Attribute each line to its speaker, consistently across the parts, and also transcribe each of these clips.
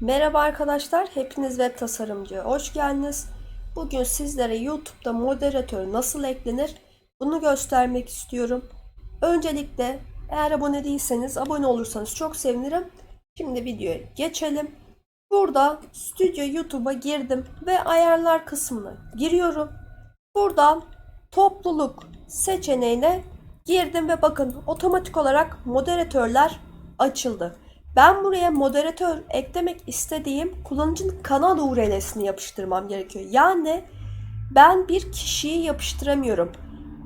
Speaker 1: Merhaba arkadaşlar, hepiniz web tasarımcıya hoş geldiniz. Bugün sizlere YouTube'da moderatör nasıl eklenir bunu göstermek istiyorum. Öncelikle eğer abone değilseniz abone olursanız çok sevinirim. Şimdi videoya geçelim. Burada Stüdyo YouTube'a girdim ve ayarlar kısmına giriyorum. Buradan topluluk seçeneğine girdim ve bakın otomatik olarak moderatörler açıldı. Ben buraya moderatör eklemek istediğim kullanıcının kanal URL'sini yapıştırmam gerekiyor. Yani ben bir kişiyi yapıştıramıyorum.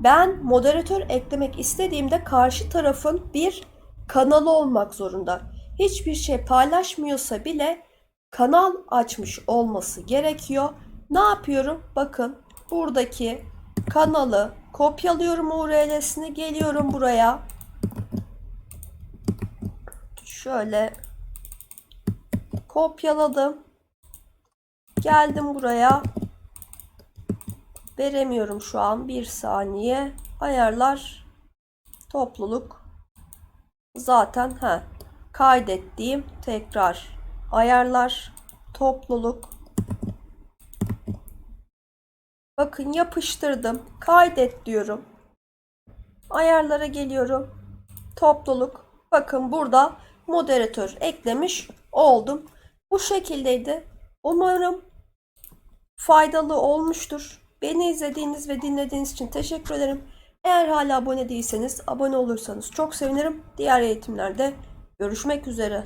Speaker 1: Ben moderatör eklemek istediğimde karşı tarafın bir kanalı olmak zorunda. Hiçbir şey paylaşmıyorsa bile kanal açmış olması gerekiyor. Ne yapıyorum? Bakın buradaki kanalı kopyalıyorum URL'sini geliyorum buraya. Şöyle kopyaladım. Geldim buraya. Veremiyorum şu an. Bir saniye. Ayarlar. Topluluk. Zaten ha kaydettiğim tekrar ayarlar topluluk bakın yapıştırdım kaydet diyorum ayarlara geliyorum topluluk bakın burada moderatör eklemiş oldum. Bu şekildeydi. Umarım faydalı olmuştur. Beni izlediğiniz ve dinlediğiniz için teşekkür ederim. Eğer hala abone değilseniz abone olursanız çok sevinirim. Diğer eğitimlerde görüşmek üzere